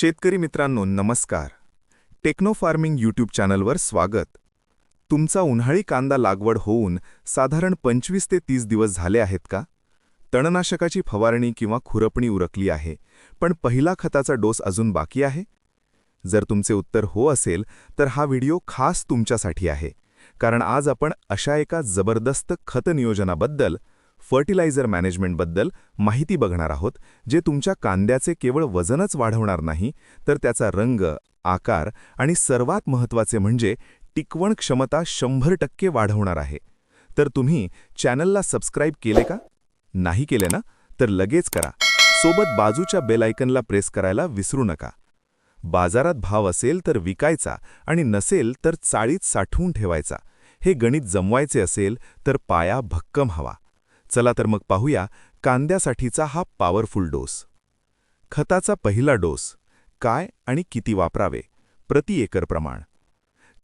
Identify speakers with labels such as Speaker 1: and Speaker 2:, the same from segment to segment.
Speaker 1: शेतकरी मित्रांनो नमस्कार. टेक्नो फार्मिंग यूट्यूब चॅनलवर स्वागत. तुमचा उन्हाळी कांदा लागवड होऊन साधारण पंचवीस ते तीस दिवस झाले आहेत का? तणनाशकाची फवारणी किंवा खुरपणी उरकली आहे पण पहिला खताचा डोस अजून बाकी आहे? जर तुमचे उत्तर हो असेल तर हा व्हिडिओ खास तुमच्यासाठी आहे कारण आज आपण अशा एका जबरदस्त खत नियोजनाबद्दल फर्टिलायझर मॅनेजमेंटबद्दल माहिती बघणार आहोत जे तुमच्या कांद्याचे केवळ वजनच वाढवणार नाही तर त्याचा रंग आकार आणि सर्वात महत्त्वाचे म्हणजे टिकवण क्षमता शंभर टक्के वाढवणार आहे. तर तुम्ही चॅनलला सबस्क्राईब केले का? नाही केले ना? तर लगेच करा. सोबत बाजूच्या बेल आयकनला प्रेस करायला विसरू नका. बाजारात भाव असेल तर विकायचा आणि नसेल तर चाळीत साठवून ठेवायचा. हे गणित जमवायचे असेल तर पाया भक्कम हवा. चला तर मग पाहूया कांद्यासाठीचा हा पॉवरफुल डोस खताचा पहिला डोस काय आणि किती वापरावे? प्रति एकर प्रमाण.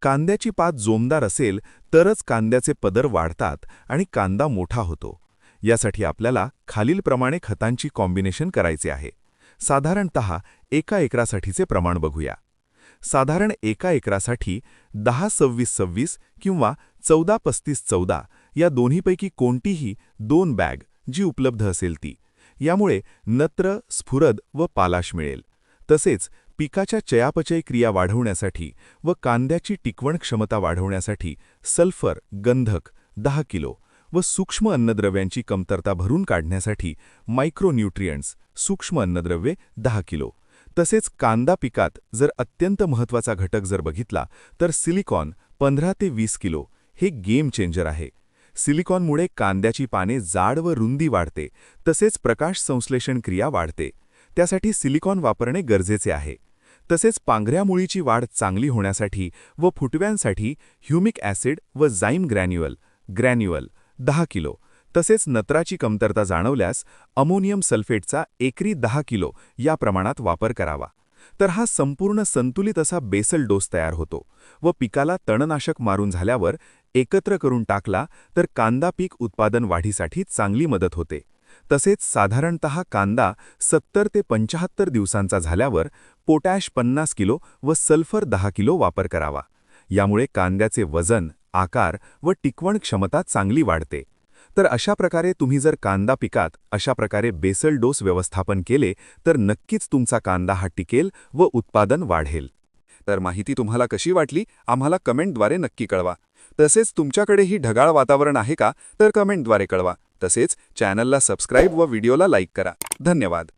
Speaker 1: कांद्याची पात जोमदार असेल तरच कांद्याचे पदर वाढतात आणि कांदा मोठा होतो. यासाठी आपल्याला खालीलप्रमाणे खतांची कॉम्बिनेशन करायचे आहे. साधारणत एका एकरासाठीचे प्रमाण बघूया. साधारण एका एकरासाठी दहा सव्वीस सव्वीस किंवा चौदा पस्तीस चौदा या दोन्हीपैकी कोणतीही दोन बॅग जी उपलब्ध असेल ती. यामुळे नत्र स्फुरद व पालाश मिळेल. तसेच पिकाच्या चयापचय क्रिया वाढवण्यासाठी व कांद्याची टिकवण क्षमता वाढवण्यासाठी सल्फर गंधक दहा किलो व सूक्ष्म अन्नद्रव्यांची कमतरता भरून काढण्यासाठी मायक्रोन्यूट्रियंट्स सूक्ष्म अन्नद्रव्ये दहा किलो. तसेच कांदा पिकात जर अत्यंत महत्त्वाचा घटक जर बघितला तर सिलिकॉन पंधरा ते वीस किलो हे गेम चेंजर आहे. सिलिकॉनमुळे कांद्याची पाने जाड व रुंदी वाढते तसेच प्रकाश संश्लेषण क्रिया वाढते. त्यासाठी सिलिकॉन वापरणे गरजेचे आहे. तसेच पांघऱ्या मुळीची वाढ चांगली होण्यासाठी व फुटव्यांसाठी ह्युमिक ॲसिड व जाईम ग्रॅन्युअल ग्रॅन्युअल दहा किलो. तसेच नत्राची कमतरता जाणवल्यास अमोनियम सल्फेटचा एकरी दहा किलो या प्रमाणात वापर करावा. तर हा संपूर्ण संतुलित असा बेसल डोस तयार होतो व पिकाला तणनाशक मारून झाल्यावर एकत्र करून टाकला तर कांदा पीक उत्पादन वाढीसाठी चांगली मदत होते. तसेच साधारणत कांदा सत्तर ते पंचाहत्तर दिवसांचा झाल्यावर पोटॅश पन्नास किलो व सल्फर दहा किलो वापर करावा. यामुळे कांद्याचे वजन आकार व टिकवण क्षमता चांगली वाढते. तर अशा प्रकारे तुम्ही जर कांदा पिकात अशा प्रकारे बेसल डोस व्यवस्थापन केले तर नक्कीच तुमचा कांदा हा टिकेल व उत्पादन वाढेल. तर माहिती तुम्हाला कशी वाटली आम्हाला कमेंटद्वारे नक्की कळवा. तसेच तुमच्याकडेही ढगाळ वातावरण आहे का तर कमेंटद्वारे कळवा. तसेच चॅनलला सबस्क्राईब व व्हिडिओला लाईक करा. धन्यवाद.